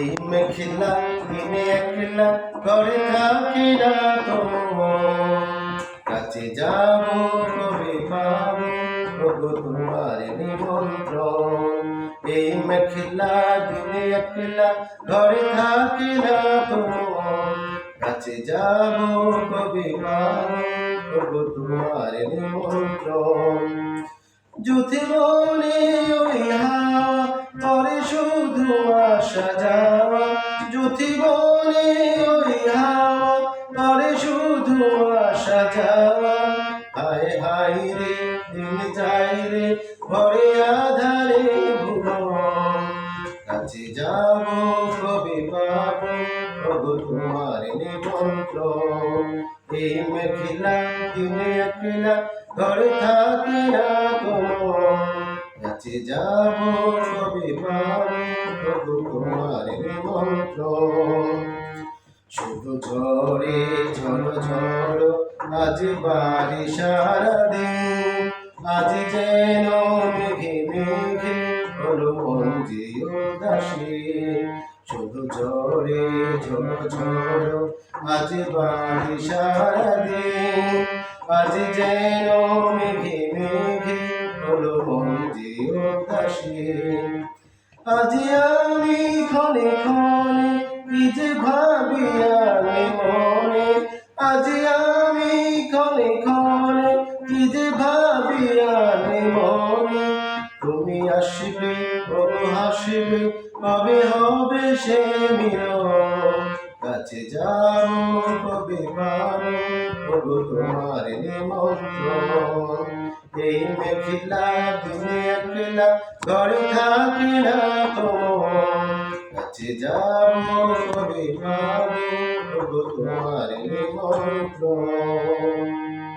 এই মেখিলা দিনে একলা করে থাকি না তোমার কাছে যাব কবে পাবো, প্রভু তোমার নিমন্ত্রণ। এই মেখিলা দিনে একলা, ঘরে থাকি না তোমার কাছে যাব কবে পাবো, প্রভু তোমার নিমন্ত্রণ। যদি মনে ওই হাওয়া মনে ওই হাওয়া পরে শুধু আসা যাওয়া হায় হায় রে, দিন যাই রে, ভরে আধারে ভুবন। কাছে যাব কবে পাবো? প্রভু তোমার নিমন্ত্রণ। এই মেখিলা দিনে একলা, ঘরে থাকি না তোমার কাছে যাব কবে পাবো? প্রভু তোমার নিমন্ত্রণ শুধু ঝড়ে ঝড় ঝড়, আজ বাড়ি সারা দিন। আজ যেন মেঘে মেঘে হলো মঞ্জি উদাসী শুধু ঝড়ে ঝড় ঝড়, আজ বাড়ি সারা দিন। আজ যেন মেঘে মেঘে হলো মঞ্জি উদাসী আজ আমি ক্ষণে ক্ষণে কি ভাবি আমি মনে। আজ আমি ক্ষণে ক্ষণে কি যে ভাবি আমি মনে। তুমি আসবে কবে হাসবে, কবে হবে সে মিলন? কাছে যাও, কবে কবে তোমার নিমন্ত্রণ। এই মেখিলা দিনে একলা ঘরে থাকি না তোমার কাছে যাব কবে তোমার নিমন্ত্রণ।